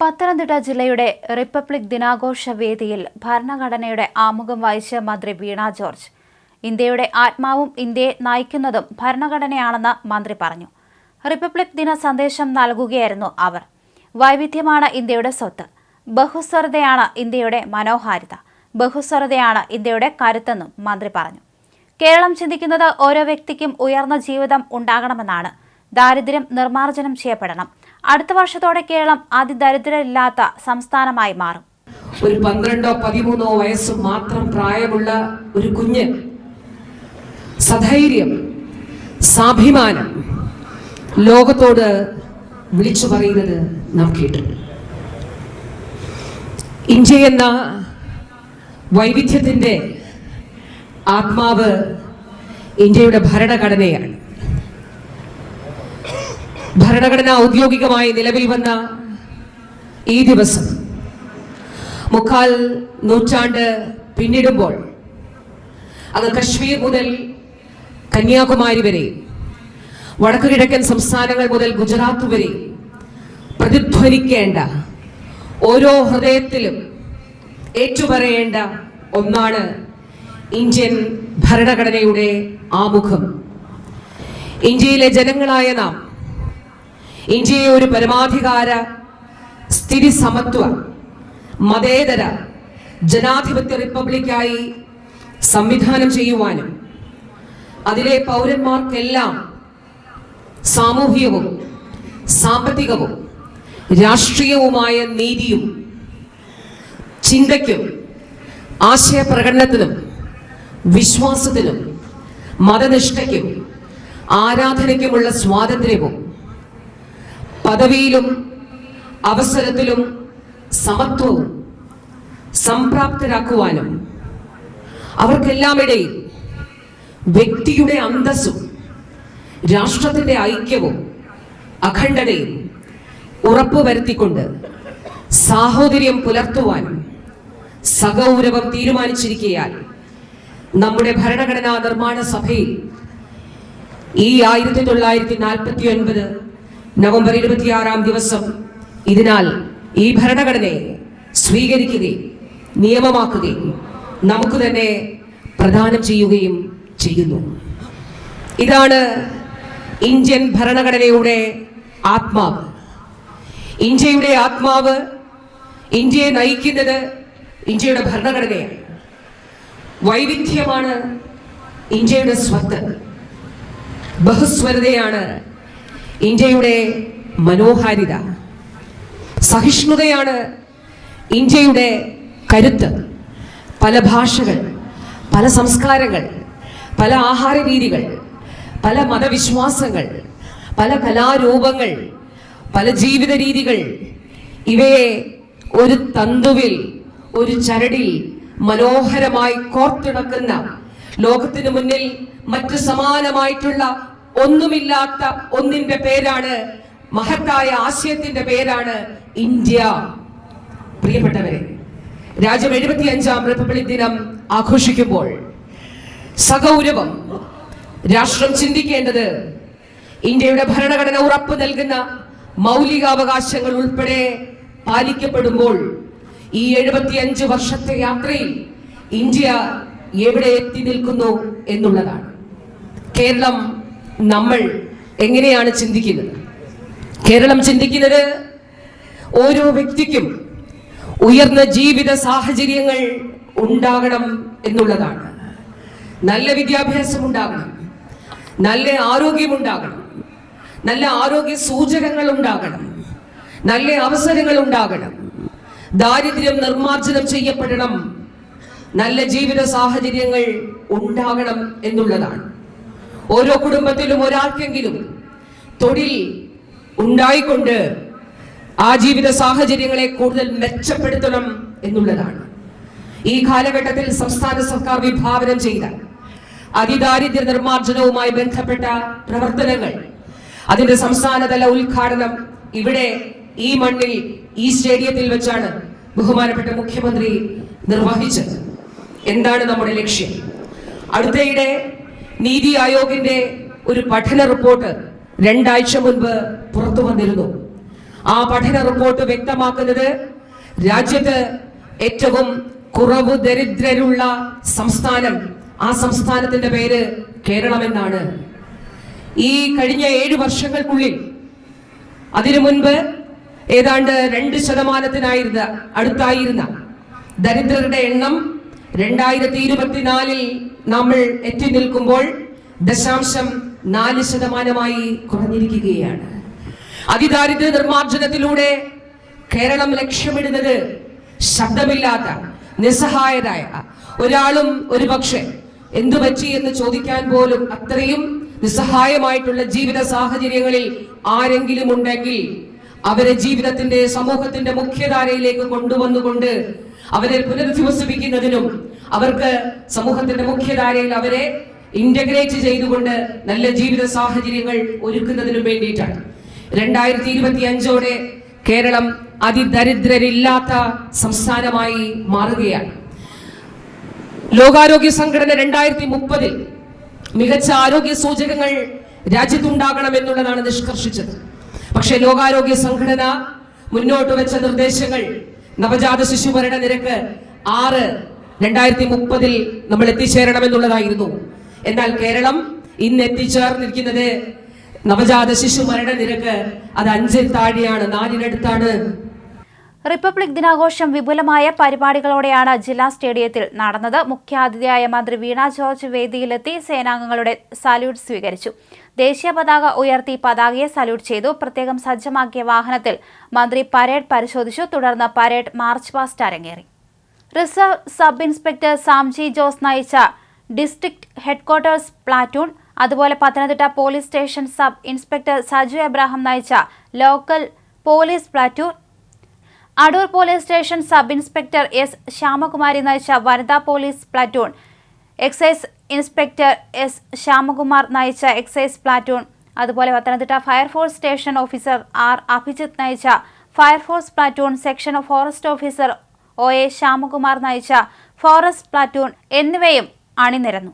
പത്തനംതിട്ട ജില്ലയുടെ റിപ്പബ്ലിക് ദിനാഘോഷ വേദിയിൽ ഭരണഘടനയുടെ ആമുഖം വായിച്ച മന്ത്രി വീണ ജോർജ്. ഇന്ത്യയുടെ ആത്മാവും ഇന്ത്യയെ നയിക്കുന്നതും ഭരണഘടനയാണെന്ന് മന്ത്രി പറഞ്ഞു. റിപ്പബ്ലിക് ദിന സന്ദേശം നൽകുകയായിരുന്നു അവർ. വൈവിധ്യമാണ് ഇന്ത്യയുടെ സ്വത്ത്. ബഹുസ്വരതയാണ് ഇന്ത്യയുടെ മനോഹാരിത. ബഹുസ്വരതയാണ് ഇന്ത്യയുടെ കരുത്തെന്നും മന്ത്രി പറഞ്ഞു. കേരളം ചിന്തിക്കുന്നത് ഓരോ വ്യക്തിക്കും ഉയർന്ന ജീവിതം ഉണ്ടാകണമെന്നാണ്. ദാരിദ്ര്യം നിർമ്മാർജനം ചെയ്യപ്പെടണം. അടുത്ത വർഷത്തോടെ കേരളം അതിദരിദ്രമില്ലാത്ത സംസ്ഥാനമായി മാറും. ഒരു പന്ത്രണ്ടോ പതിമൂന്നോ വയസ്സ് മാത്രം പ്രായമുള്ള ഒരു കുഞ്ഞ് സധൈര്യം സാഭിമാനം ലോകത്തോട് വിളിച്ചു പറയുന്നത് നാം കേട്ടിട്ടുണ്ട്. ഇന്ത്യ എന്ന വൈവിധ്യത്തിന്റെ ആത്മാവ് ഇന്ത്യയുടെ ഭരണഘടനയാണ്. ഭരണഘടന ഔദ്യോഗികമായി നിലവിൽ വന്ന ഈ ദിവസം മുക്കാൽ നൂറ്റാണ്ട് പിന്നിടുമ്പോൾ അങ്ങ് കശ്മീർ മുതൽ കന്യാകുമാരി വരെ വടക്കു കിഴക്കൻ സംസ്ഥാനങ്ങൾ മുതൽ ഗുജറാത്ത് വരെ പ്രതിധ്വനിക്കേണ്ട ഓരോ ഹൃദയത്തിലും ഏറ്റുപറയേണ്ട ഒന്നാണ് ഇന്ത്യൻ ഭരണഘടനയുടെ ആമുഖം. ഇന്ത്യയിലെ ജനങ്ങളായ നാം ഇന്ത്യയെ ഒരു പരമാധികാര സ്ഥിതി സമത്വ മതേതര ജനാധിപത്യ റിപ്പബ്ലിക്കായി സംവിധാനം ചെയ്യുവാനും അതിലെ പൗരന്മാർക്കെല്ലാം സാമൂഹികവും സാമ്പത്തികവും രാഷ്ട്രീയവുമായ നീതിയും ചിന്തയ്ക്കും ആശയപ്രകടനത്തിനും വിശ്വാസത്തിനും മതനിഷ്ഠയ്ക്കും ആരാധനയ്ക്കുമുള്ള സ്വാതന്ത്ര്യവും പദവിയിലും അവസരത്തിലും സമത്വവും സംപ്രാപ്തരാക്കുവാനും അവർക്കെല്ലാം ഇടയിൽ വ്യക്തിയുടെ അന്തസ്സും രാഷ്ട്രത്തിന്റെ ഐക്യവും അഖണ്ഡതയും ഉറപ്പുവരുത്തിക്കൊണ്ട് സാഹോദര്യം പുലർത്തുവാനും സഗൗരവം തീരുമാനിച്ചിരിക്കയാൽ നമ്മുടെ ഭരണഘടനാ നിർമ്മാണ സഭയിൽ ഈ ആയിരത്തി തൊള്ളായിരത്തി നാൽപ്പത്തി ഒൻപത് നവംബർ ഇരുപത്തിയാറാം ദിവസം ഇതിനാൽ ഈ ഭരണഘടനയെ സ്വീകരിക്കുകയും നിയമമാക്കുകയും നമുക്ക് തന്നെ പ്രദാനം ചെയ്യുകയും ചെയ്യുന്നു. ഇതാണ് ഇന്ത്യൻ ഭരണഘടനയുടെ ആത്മാവ്. ഇന്ത്യയുടെ ആത്മാവ് ഇന്ത്യയെ നയിക്കുന്നത് ഇന്ത്യയുടെ ഭരണഘടനയാണ്. വൈവിധ്യമാണ് ഇന്ത്യയുടെ സ്വത്ത്. ബഹുസ്വരതയാണ് ഇന്ത്യയുടെ മനോഹാരിത സഹിഷ്ണുതയാണ് ഇന്ത്യയുടെ കരുത്ത്. പല ഭാഷകൾ പല സംസ്കാരങ്ങൾ പല ആഹാര രീതികൾ പല മതവിശ്വാസങ്ങൾ പല കലാരൂപങ്ങൾ പല ജീവിത രീതികൾ ഇവയെ ഒരു തന്തുവിൽ ഒരു ചരടിൽ മനോഹരമായി കോർത്തിണക്കുന്ന ലോകത്തിനു മുന്നിൽ മറ്റ് സമാനമായിട്ടുള്ള ഒന്നുമില്ലാത്ത ഒന്നിന്റെ പേരാണ് മഹത്തായ ആശയത്തിന്റെ പേരാണ് ഇന്ത്യ. പ്രിയപ്പെട്ടവരെ രാജ്യം എഴുപത്തി അഞ്ചാം റിപ്പബ്ലിക് ദിനം ആഘോഷിക്കുമ്പോൾ സഗൗരവം രാഷ്ട്രം ചിന്തിക്കേണ്ടത് ഇന്ത്യയുടെ ഭരണഘടന ഉറപ്പ് നൽകുന്ന മൗലികാവകാശങ്ങൾ ഉൾപ്പെടെ പാലിക്കപ്പെടുമ്പോൾ ഈ എഴുപത്തിയഞ്ച് വർഷത്തെ യാത്രയിൽ ഇന്ത്യ എവിടെ എത്തി നിൽക്കുന്നു എന്നുള്ളതാണ്. കേരളം നമ്മൾ എങ്ങനെയാണ് ചിന്തിക്കുന്നത്? കേരളം ചിന്തിക്കുന്നത് ഓരോ വ്യക്തിക്കും ഉയർന്ന ജീവിത സാഹചര്യങ്ങൾ ഉണ്ടാകണം എന്നുള്ളതാണ്. നല്ല വിദ്യാഭ്യാസം ഉണ്ടാകണം. നല്ല ആരോഗ്യം ഉണ്ടാകണം. നല്ല ആരോഗ്യ സൂചകങ്ങൾ ഉണ്ടാകണം. നല്ല അവസരങ്ങൾ ഉണ്ടാകണം. ദാരിദ്ര്യം നിർമാർജനം ചെയ്യപ്പെടണം. നല്ല ജീവിത സാഹചര്യങ്ങൾ ഉണ്ടാകണം എന്നുള്ളതാണ്. ഓരോ കുടുംബത്തിലും ഒരാൾക്കെങ്കിലും തൊഴിൽ ഉണ്ടായിക്കൊണ്ട് ആ ജീവിത സാഹചര്യങ്ങളെ കൂടുതൽ മെച്ചപ്പെടുത്തണം എന്നുള്ളതാണ്. ഈ കാലഘട്ടത്തിൽ സംസ്ഥാന സർക്കാർ വിഭാവനം ചെയ്ത അതിദാരിദ്ര്യ നിർമ്മാർജനവുമായി ബന്ധപ്പെട്ട പ്രവർത്തനങ്ങൾ അതിന്റെ സംസ്ഥാനതല ഉദ്ഘാടനം ഇവിടെ ഈ മണ്ണിൽ ഈ സ്റ്റേഡിയത്തിൽ വെച്ചാണ് ബഹുമാനപ്പെട്ട മുഖ്യമന്ത്രി നിർവഹിച്ചത്. എന്താണ് നമ്മുടെ ലക്ഷ്യം? അടുത്തയിടെ നീതി ആയോഗിന്റെ ഒരു പഠന റിപ്പോർട്ട് രണ്ടാഴ്ച മുൻപ് പുറത്തു വന്നിരുന്നു. ആ പഠന റിപ്പോർട്ട് വ്യക്തമാക്കുന്നത് രാജ്യത്ത് ഏറ്റവും കുറവ് ദരിദ്രരുള്ള സംസ്ഥാനം ആ സംസ്ഥാനത്തിന്റെ പേര് കേരളമെന്നാണ്. ഈ കഴിഞ്ഞ ഏഴ് വർഷങ്ങൾക്കുള്ളിൽ അതിനു മുൻപ് ഏതാണ്ട് രണ്ട് ശതമാനത്തിനായിരുന്ന അടുത്തായിരുന്ന ദരിദ്രരുടെ എണ്ണം രണ്ടായിരത്തി ഇരുപത്തിനാലിൽ നമ്മൾ എത്തി നിൽക്കുമ്പോൾ ദശാംശം നാല് ശതമാനമായി കുറഞ്ഞിരിക്കുകയാണ്. അതിദാരിദ്ര്യ നിർമ്മാർജനത്തിലൂടെ കേരളം ലക്ഷ്യമിടുന്നത് ശബ്ദമില്ലാത്ത നിസ്സഹായരായ ഒരാളും ഒരു പക്ഷേ എന്തു പറ്റി എന്ന് ചോദിക്കാൻ പോലും അത്രയും നിസ്സഹായമായിട്ടുള്ള ജീവിത സാഹചര്യങ്ങളിൽ ആരെങ്കിലും ഉണ്ടെങ്കിൽ അവരെ ജീവിതത്തിന്റെ സമൂഹത്തിന്റെ മുഖ്യധാരയിലേക്ക് കൊണ്ടുവന്നുകൊണ്ട് അവരെ പുനരധിവസിപ്പിക്കുന്നതിനും അവർക്ക് സമൂഹത്തിന്റെ മുഖ്യധാരയിൽ അവരെ ഇന്റഗ്രേറ്റ് ചെയ്തുകൊണ്ട് നല്ല ജീവിത സാഹചര്യങ്ങൾ ഒരുക്കുന്നതിനും വേണ്ടിയിട്ടാണ്. രണ്ടായിരത്തി ഇരുപത്തി അഞ്ചോടെ കേരളം അതിദരിദ്രരില്ലാത്ത സംസ്ഥാനമായി മാറുകയാണ്. ലോകാരോഗ്യ സംഘടന രണ്ടായിരത്തി മുപ്പതിൽ മികച്ച ആരോഗ്യ സൂചകങ്ങൾ രാജ്യത്തുണ്ടാകണം എന്നുള്ളതാണ് നിഷ്കർഷിച്ചത്. പക്ഷേ ലോകാരോഗ്യ സംഘടന മുന്നോട്ട് വെച്ച നിർദ്ദേശങ്ങൾ നവജാത ശിശുമരണ നിരക്ക് ആറ് രണ്ടായിരത്തി മുപ്പതിൽ നമ്മൾ എത്തിച്ചേരണം എന്നുള്ളതായിരുന്നു എന്നാൽ കേരളം ഇന്ന് എത്തിച്ചേർന്നിരിക്കുന്നത് നവജാത ശിശു മരണ നിരക്ക് അത് അഞ്ചിൽ താഴെയാണ് നാലിനടുത്താണ്. റിപ്പബ്ലിക് ദിനാഘോഷം വിപുലമായ പരിപാടികളോടെയാണ് ജില്ലാ സ്റ്റേഡിയത്തിൽ നടന്നത്. മുഖ്യാതിഥിയായ മന്ത്രി വീണ ജോർജ് വേദിയിലെത്തി സേനാംഗങ്ങളുടെ സല്യൂട്ട് സ്വീകരിച്ചു. ദേശീയ പതാക ഉയർത്തി പതാകയെ സല്യൂട്ട് ചെയ്തു. പ്രത്യേകം സജ്ജമാക്കിയ വാഹനത്തിൽ മന്ത്രി പരേഡ് പരിശോധിച്ചു. തുടർന്ന് പരേഡ് മാർച്ച് പാസ്റ്റ് അരങ്ങേറി. Reserve sub inspector Samji Jose നയിച്ച ഡിസ്ട്രിക്ട് ഹെഡ്ക്വാർട്ടേഴ്സ് പ്ലാറ്റൂൺ അതുപോലെ Pathanamthitta police station sub inspector Saju Abraham നയിച്ച local police platoon Adoor police station sub inspector S Shyamakumari നയിച്ച വനിതാ police platoon excise inspector S Shyamakumar നയിച്ച excise platoon അതുപോലെ Pathanamthitta fire force station officer R Abhijith നയിച്ച fire force platoon section forest officer O A Shyamakumar നയിച്ച forest platoon എന്നിവയും അണിനിരന്നു.